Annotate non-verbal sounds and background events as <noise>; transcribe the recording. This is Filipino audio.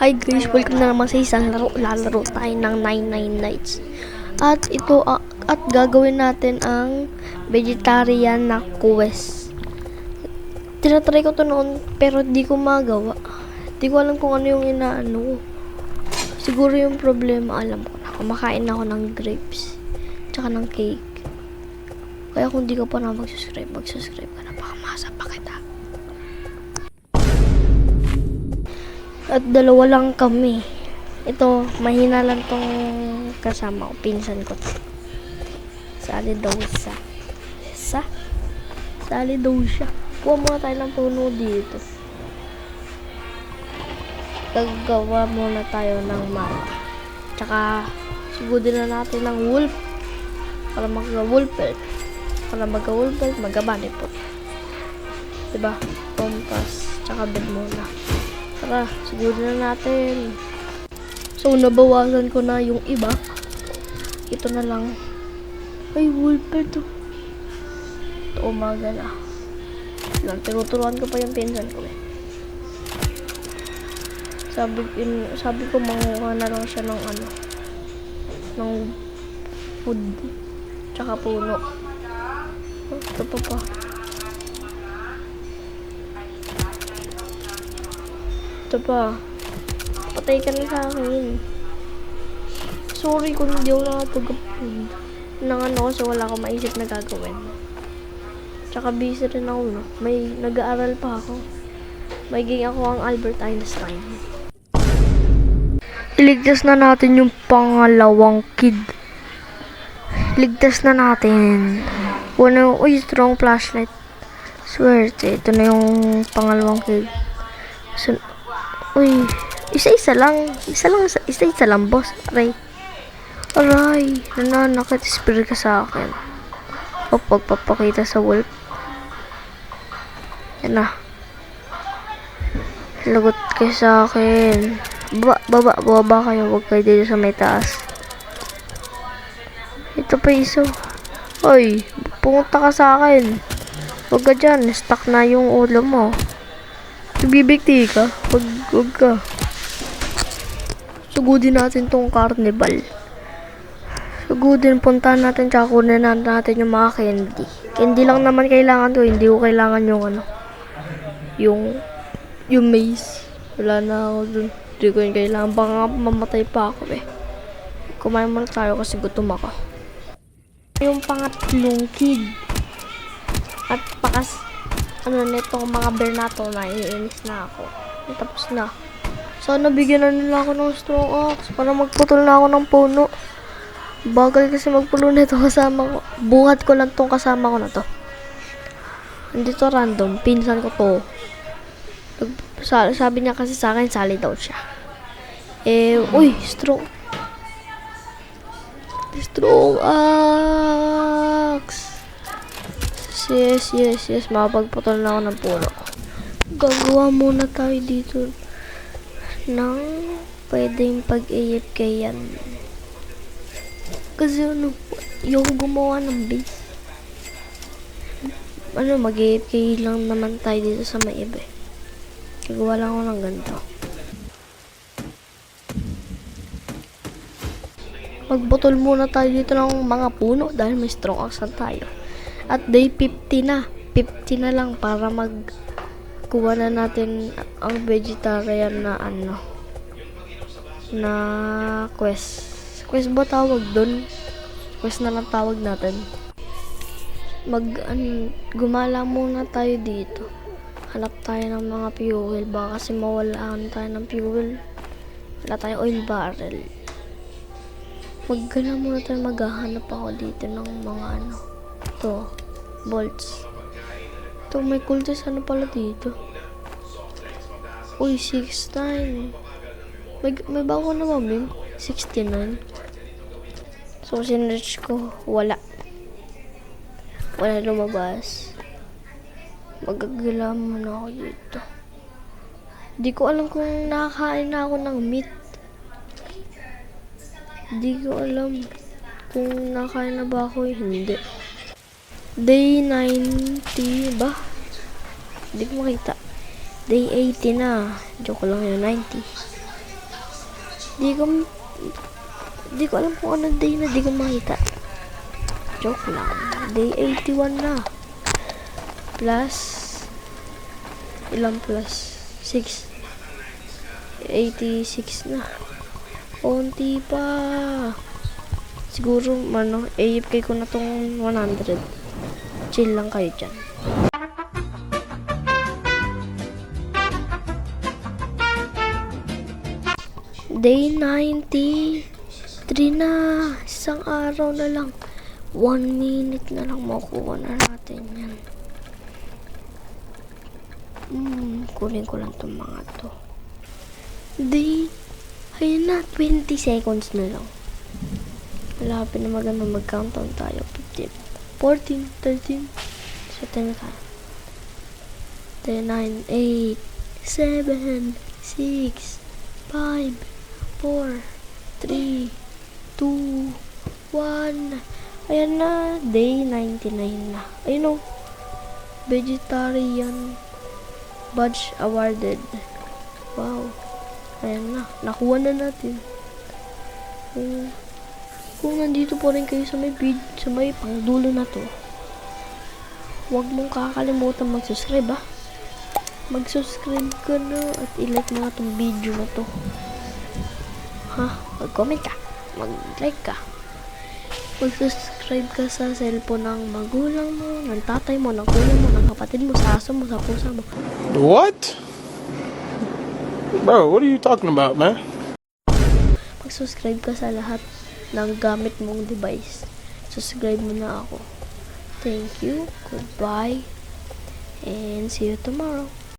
Hi guys, welcome na naman sa isang laro. Lalaro tayo ng 99 Nights. At ito, ah, at gagawin natin ang vegetarian na quest. Tinatry ko to noon, pero di ko magawa. Di ko alam kung ano yung inaano. Siguro yung problema, alam ko na. Kumakain ako ng grapes. Tsaka ng cake. Kaya kung di ka pa na mag-subscribe, mag-subscribe ka na. At dalawa lang kami. Ito, mahina lang tong kasama ko. Pinsan ko. Sali daw siya. Sa? Sali daw siya. Kuha muna tayo ng puno dito. Gagawa muna tayo ng mala. Tsaka, sigudin na natin ng wolf. Para magka-wolf belt. Para magka-wolf belt, magka-bunny po. Diba? Compass. Tsaka bed muna. Tara, siguro na natin. So, nabawasan ko na yung iba. Ito na lang. Ay, wolper to. Ito, umaga na. Lang, tinuturuan ko pa yung pinsan ko eh. Sabi, in, sabi ko, manguha na lang siya ng ano, ng food. Tsaka puno. Ito pa pa. Ito pa. Patay ka na sa akin. Sorry kung hindi ako nakapag-upload. Nang ano kasi wala akong maisip na gagawin. Tsaka busy rin ako, no? May nag-aaral pa ako. Magiging ako ang Albert Einstein. Iligtas na natin yung pangalawang kid. Ligtas na natin. Una, uy, strong flashlight. Swerte, ito na yung pangalawang kid. So, Uy, isa-isa lang. Isa lang, isa-isa lang, boss. Aray. Aray, nananakit spirit ka sa akin. O pagpapakita sa wolf. Yan na. Lagot kayo sa akin. Baba, baba, baba kayo. Huwag kayo dito sa may taas. Ito pa iso. Oy, pumunta ka sa akin. Huwag ka dyan. Stuck na yung ulo mo. Nagbibigti ka? Wag, wag ka. Sugudin natin tong carnival. Sugudin, puntahan natin tsaka kunin na natin yung mga candy. Candy lang naman kailangan to, hindi ko kailangan yung ano. Yung, yung maze. Wala na ako dun. Hindi ko yung kailangan. Baka mamatay pa ako eh. Kumain muna tayo kasi gutom ako. Yung pangatlong kid. At pakas ano nitong mga bear na to, naiinis na ako. Tapos na. Sana bigyan na nila ako ng strong axe para magputol na ako ng puno. Bagal kasi magpulo nito <laughs> kasama ko. Buhat ko lang tong kasama ko na to. Hindi to random. Pinsan ko to. Nag- sa- Sabi niya kasi sa akin, sali daw siya. Eh, uy, strong. Strong axe. Yes, yes, yes. Makapagputol na ako ng puno. Gagawa muna tayo dito ng pwedeng pag-AFK yan. Kasi ano, yung gumawa ng base. Ano, mag-AFK lang naman tayo dito sa may iba. Gagawa lang ako ng ganito. Magbutol muna tayo dito ng mga puno dahil may strong na tayo. At day 50 na. 50 na lang para mag kuha na natin ang vegetarian na ano na quest. Quest ba tawag doon? Quest na lang tawag natin. Mag an, gumala muna tayo dito. Hanap tayo ng mga fuel. Baka kasi mawalaan tayo ng fuel. Wala tayong oil barrel. Maggala muna tayo. Maghahanap ako dito ng mga ano. To bolts. Ito, may cultist ano pala dito. Uy, 69. May, may bago na mami. 69. So, sinerch ko. Wala. Wala lumabas. Magagala muna ako dito. Di ko alam kung nakakain na ako ng meat. Di ko alam kung nakakain na ba ako. Hindi. Day 90 ba? Hindi ko makita. Day 80 na. Joke lang yun, 90. Di ko, di ko alam kung anong day na di ko makita. Joke lang. Day 81 na. Plus, ilang plus? 6. 86 na. Konti pa. Siguro, ano, AFK ko na tong 100. Chill lang kayo dyan. Day 90. 3 na. Isang araw na lang. 1 minute na lang makukuha na natin yan. Hmm, kunin ko lang itong mga to. Day, ayun na, 20 seconds na lang. Malapit na maganda mag-countdown tayo. 15, 14, 13. So, 10 ka. 10, 9, 8, 7, 6, 5, 4, 3, 2, 1. Ayan na, day 99 na. Ayun o. Vegetarian badge awarded. Wow. Ayan na. Nakuha na natin. Kung, kung nandito po rin kayo sa may vid, sa may pangdulo na to, huwag mong kakalimutan mag-subscribe ah. Mag-subscribe ka na at i-like mo na tong video na to. Ha? Mag-comment ka. Mag-like ka. Mag-subscribe ka sa cellphone ng magulang mo, ng tatay mo, ng kuya mo, ng kapatid mo, sa aso mo, sa pusa mo. What? Bro, what are you talking about, man? Mag-subscribe ka sa lahat ng gamit mong device. Subscribe mo na ako. Thank you. Goodbye. And see you tomorrow.